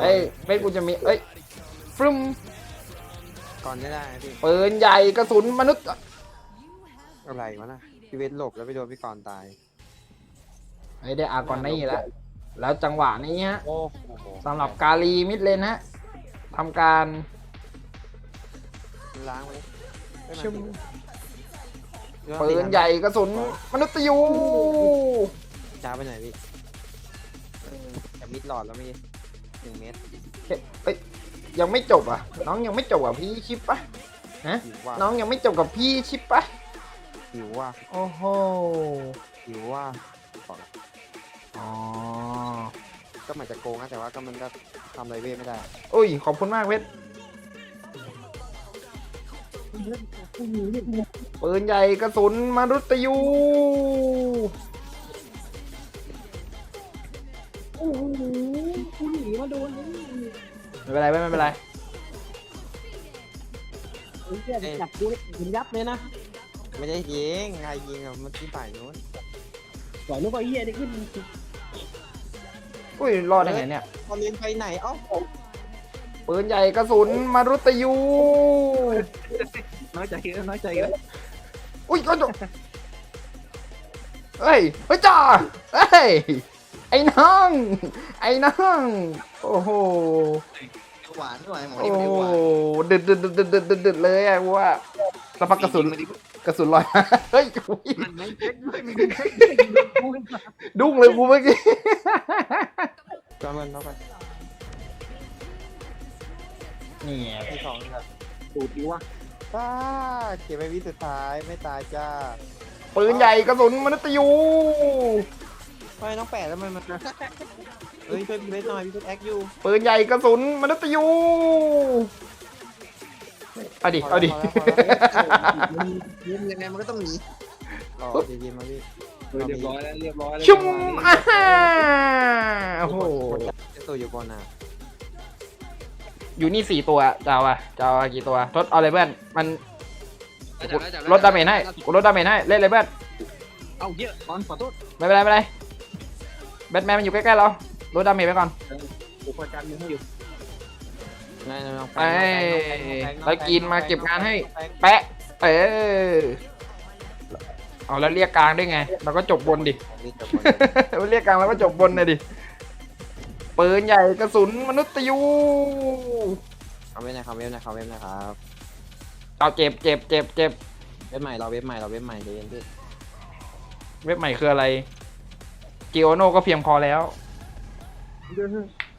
เอ้ยเป็นกูจะมีเอ้ยฟรึมก่อนได้ได้นะพี่ปืนใหญ่กระสุนมนุษย์อะไรวะน่ะพี่เวทหลบแล้วไปโดนพี่กรณ์ตายไอ้ได้อากอนนี่แล้วแล้วจังหวะนี้ฮะโอ้โหสำหรับกาลีมิดเลนฮะทำการล้างไปเลยชุมปืนใหญ่กระสุนมนุษย์ยูจ้าไปไหนพี่เออแต่มิดหลอดแล้วเมื่อกี้ หนึ่งเมตรเอ้ยยังไม่จบอะ น้องยังไม่จบกับพี่ชิปปะฮะหิวว่าน้องยังไม่จบกับพี่ชิปปะหิวว่าโอ้โหหิวว่าก่อนอ๋อก็เหมือนจะโกงนะแต่ว่าก็มันก็ทำอะไรเวทไม่ได้อุ้ยขอบคุณมากเพชรปืนใหญ่กระสุนมนุษย์ยู โอ้โหกูหนีมาโดนนี่ไม่เป็นไรไม่เป็นไร ไอ้เหี้ยจับกูเห็นยับเลยนะไม่ได้ยิงใครยิงอะมันที่ฝ่ายนู้นก่อนนึกว่าไอ้เหี้ยได้ขึ้นอุ้ยรอดได้ไงเนี่ยพอเรียนไปไหนเอ้าปืนใหญ่กระสุนมนุษยู น้อยใจเยอะน้อยใจเยอะอุ้ยก็จบเฮ้ย เฮ้ยจ้าเฮ้ย ไอ้น้อง ไอ้น้อง โอ้โห หวานด้วยหมอโอ้นี่ไม่ได้โหหวานดึดดึดดึดดึดดึดดึดดึดเลยอะกูว่าสักพักกระสุนกระสุนลอยมาเฮ้ยอุ๊ยมันไม่เช็คไม่มีเช็คกูเป็นสัตว์ดุ้งเลยกูเมื่อกี้ก็มันเข้าไปนี่ไงที่สองแบบดูดดีวะป้าเก็บไปวิสุดท้ายไม่ตายจ้าปืนใหญ่กระสุนมนุษยู ทำไมน้องแปะแล้วมันมันเฮ้ยช่วยพี่เวทหน่อยพี่เวทแอคอยู่ปืนใหญ่กระสุนมนุษยูเอาดิ เอาดิยิ้มยังไงมันก็ต้องหนีรอจะยินมาพี่เรียบร้อยแล้วเรียบร้อยแล้วชุ่มอ่าฮ่าโอ้โหจะตัวอยู่บนอะอยู่นี่สี่ตัวจะเอาอะจะเอากี่ตัว ทดเอาเลยเพื่อนมันลดดาเมจให้กูลดดาเมจให้ เล่นเลยเพื่อนเอาเยอะก่อนขอโทษไม่เป็นไรไม่เป็นไร แบทแมนมันอยู่ใกล้ๆเราลดดาเมจไปก่อนกูคอยการมึงให้อยู่นายน้องแปะไอ้เรากินมาเก็บงานให้ แปะ เออเอาแล้วเรียกกลางด้วยไง เราก็จบบนดินี่จบเราเรียกกลางเราก็จบบนเลยดิปืนใหญ่กระสุนมนุษย์ยูเอาเว็บนะครับเว็บนะครับเว็บนะครับเอาเจ็บเจ็บเจ็บเจ็บเว็บใหม่เราเว็บใหม่เราเว็บใหม่เดี๋ยวเย็นพี่เว็บใหม่คืออะไร เกโอโนก็เพียงพอแล้ว